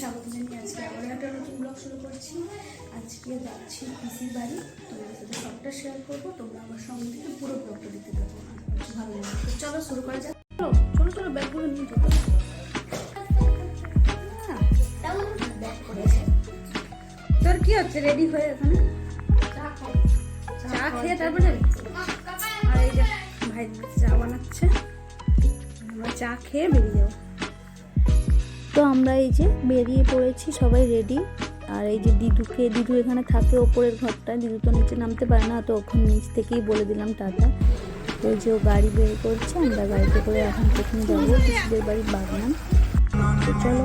স্বাগত জানিয়ে আজকে আবার একটা নতুন ব্লগ শুরু করছি। আজকে যাচ্ছি পিসির বাড়ি। তোমাদের সাথে সবটা শেয়ার করব। তোমরা আমার সঙ্গে পুরো ব্লগটা দেখতে থাকো। ভালো লাগবে। চলো শুরু করা যাক। ব্যাগগুলো নিয়ে তোর কি হচ্ছে? রেডি হয়ে এখানে? চা খেয়ে তারপরে আর এই যে ভাই চা বানাচ্ছে। আমরা চা খেয়ে বেরিয়ে যাব। তো আমরা এই যে বেরিয়ে পড়েছি, সবাই রেডি আর এই যে দিদুকে, দিদু এখানে থাকে ওপরের ঘরটা দিদু তো নিচে নামতে পারে না, তো ওখানে নিচ থেকেই বলে দিলাম টাটা। তো যে গাড়ি বের করছে, আমরা গাড়িতে করে এখন প্রথমে যাব। পিসিদের বাড়ির বাগনান। তো চলো।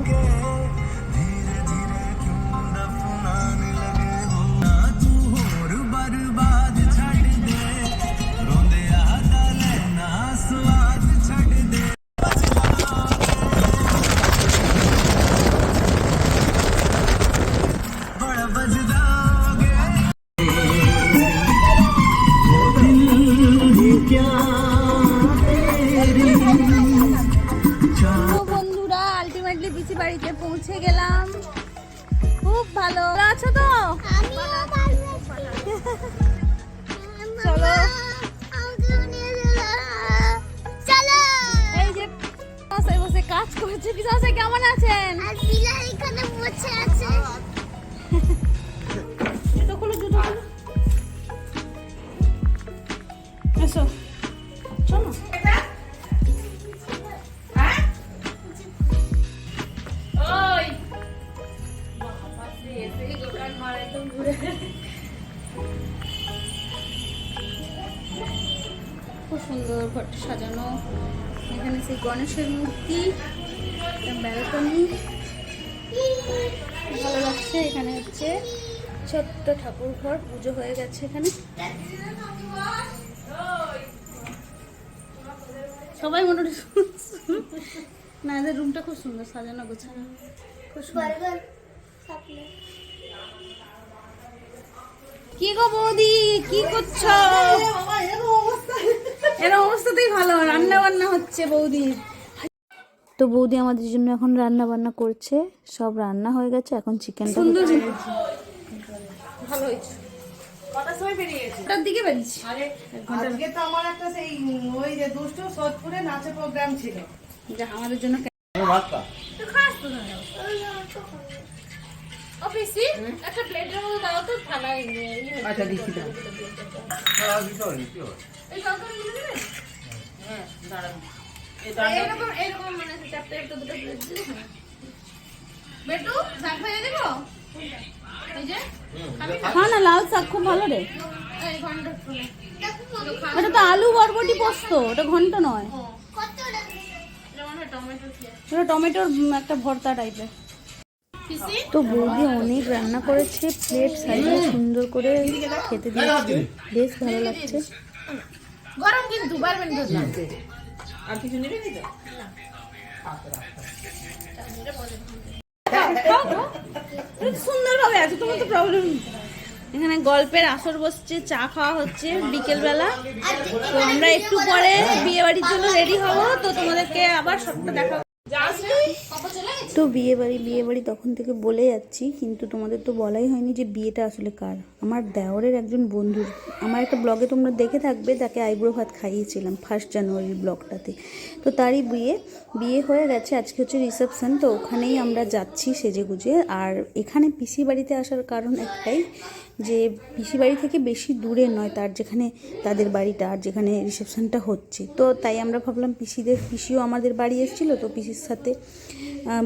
খুব সুন্দর ঘরটা সাজানো। এখানে সেই গণেশের মূর্তি ব্যালকনি। ভালো লাগছে, এখানে হচ্ছে ছোট্ট ঠাকুর ঘর, পুজো হয়ে গেছে এখানে। সবাই মোটামুটি না, এদের রুমটা খুব সুন্দর, সাজানো গোছানো। খুব সুন্দর। কি গো বৌদি? কি করছ? এরকম অবস্থাতেই ভালো রান্না বান্না হচ্ছে বৌদির তো বৌদি আমাদের জন্য এখন রান্না বান্না করছে। সব রান্না হয়ে গেছে এখন চিকেনটা সুন্দর ভালো হয়েছে। কটার সময় বেরিয়েছে ওটার দিকে বেরিয়েছি। আরে আজকে তো আমার একটা সেই ওই যে দুষ্টু সোদপুরে নাচের প্রোগ্রাম ছিল। যা আমাদের জন্য একটা প্লেটের মধ্যে দাও তো থালা আচ্ছা দিচ্ছি দাও। এই তরকারিগুলো নেবেন হ্যাঁ দাঁড়াবি এরকম এরকম মানে চারটে একটা দুটো প্লেট দিলে বেটু শাক ভেজে দেবো? এই যে খাবি না? খা না লাল শাক খুব ভালো রে। ওটা তো আলু বরবটি পোস্ত ওটা ঘন্ট নয়। ওটা? টমেটোর একটা ভর্তা টাইপের তো বৌদি অনেক রান্না করেছে প্লেট সাজিয়ে সুন্দর করে খেতে দিয়েছে। বেশ ভালো লাগছে। গরম কিন্তু পারবেন আর কিছু আছে, তোমার তো প্রবলেম এখানে গল্পের আসর বসছে, চা খাওয়া হচ্ছে বিকেল বেলা তো আমরা একটু পরে বিয়ে বাড়ির জন্য রেডি হব। তো তোমাদেরকে আবার সবটা দেখা তো বিয়ে বাড়ি বিয়ে বাড়ি তখন থেকে বলে যাচ্ছি, কিন্তু তোমাদের তো বলাই হয়নি যে বিয়েটা আসলে কার। আমার দেওরের একজন বন্ধুর, আমার একটা ব্লগে তোমরা দেখে থাকবে, তাকে আইব্রো ভাত খাইয়েছিলাম ফার্স্ট জানুয়ারির ব্লগটাতে তো তারই বিয়ে বিয়ে হয়ে গেছে, আজকে হচ্ছে রিসেপশন তো ওখানেই আমরা যাচ্ছি সেজে গুজে আর এখানে পিসি বাড়িতে আসার কারণ একটাই যে পিসি বাড়ি থেকে বেশি দূরে নয় তার যেখানে তাদের বাড়িটা আর যেখানে রিসেপশনটা হচ্ছে। তো তাই আমরা ভাবলাম পিসিদের, পিসিও আমাদের বাড়ি এসেছিল, তো পিসির সাথে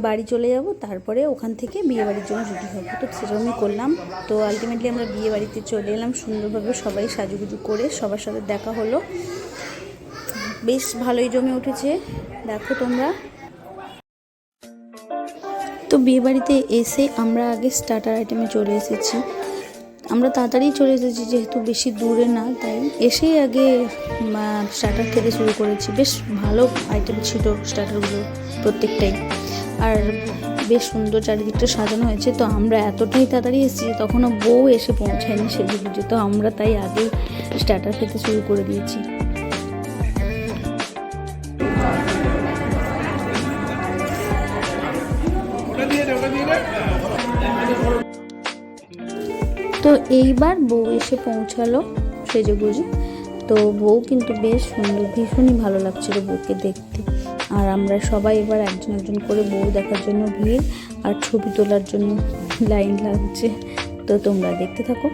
বাড়ি চলে যাব। তারপরে ওখান থেকে বিয়ে বাড়ির জন্য রেডি হব। তো সেরকমই করলাম। তো আলটিমেটলি আমরা বিয়ে বাড়িতে চলে এলাম সুন্দরভাবে সবাই সাজুগুজু করে সবার সাথে দেখা হলো। বেশ ভালোই জমে উঠেছে। দেখো তোমরা। তো বিয়ে বাড়িতে এসে আমরা আগে স্টার্টার আইটেমে চলে এসেছি। আমরা তাড়াতাড়ি চলে এসেছি, যেহেতু বেশি দূরে না, তাই এসেই আগে স্টার্টার খেতে শুরু করেছি। বেশ ভালো আইটেম ছিল স্টার্টারগুলো প্রত্যেকটাই। আর বেশ সুন্দর চারিদিকটা সাজানো হয়েছে। তো আমরা এতটাই তাড়াতাড়ি এসেছি তখনও বউ এসে পৌঁছায়নি বুঝে তো আমরা তাই আগে স্টার্টার খেতে শুরু করে দিয়েছি। তো এইবার বউ এসে পৌঁছালো সেজেগুজে। তো বউ কিন্তু বেশ সুন্দর, ভীষণই ভালো লাগছিল বউকে দেখতে। আর আমরা সবাই এবার একজন একজন করে বউ দেখার জন্য ভিড় আর ছবি তোলার জন্য লাইন লাগছে। তো তোমরা দেখতে থাকো।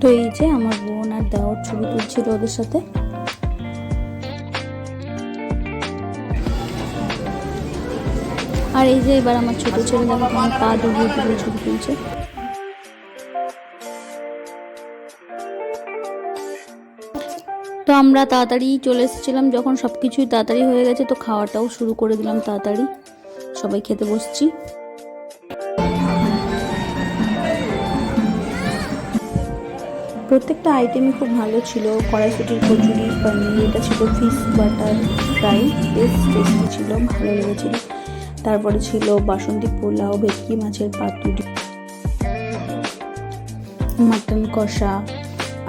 তো এই যে আমার বোন আর দেওয়ার ছবি তুলছিল ওদের সাথে। আর এই যে এবার আমার ছোট ছেলে দেখো কেমন পা ডুবিয়ে ডুবিয়ে ছবি তুলছে। তো আমরা তাড়াতাড়ি চলে এসেছিলাম, যখন সব কিছুই তাড়াতাড়ি হয়ে গেছে তো খাওয়াটাও শুরু করে দিলাম তাড়াতাড়ি। সবাই খেতে বসছি। প্রত্যেকটা আইটেমই খুব ভালো ছিল। কড়াইশুটির কচুরি, পনির, এটা ছিল ফিশ বাটার ফ্রাই বেশ টেস্টি ছিল, ভালো লেগেছিল। তারপরে ছিল বাসন্তী পোলাও, ভেটকি মাছের পাতুরি, মাটন কষা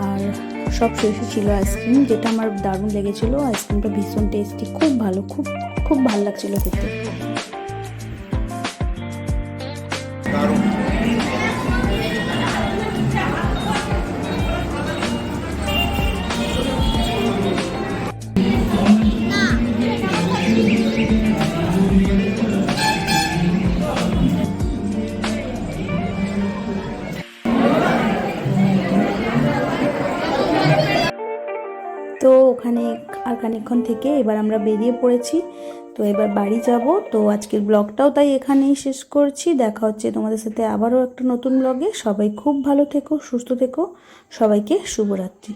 আর সব শেষে ছিল আইসক্রিম, যেটা আমার দারুণ লেগেছিল। আইসক্রিমটা ভীষণ টেস্টি খুব ভালো, খুব খুব ভালো লাগছিল খেতে। তো ওখানে আর খানিকক্ষণ থেকে এবার আমরা বেরিয়ে পড়েছি। তো এবার বাড়ি যাব। তো আজকের ব্লগটাও তাই এখানেই শেষ করছি। দেখা হচ্ছে তোমাদের সাথে আবারও একটা নতুন ব্লগে। সবাই খুব ভালো থেকো, সুস্থ থেকো। সবাইকে শুভরাত্রি।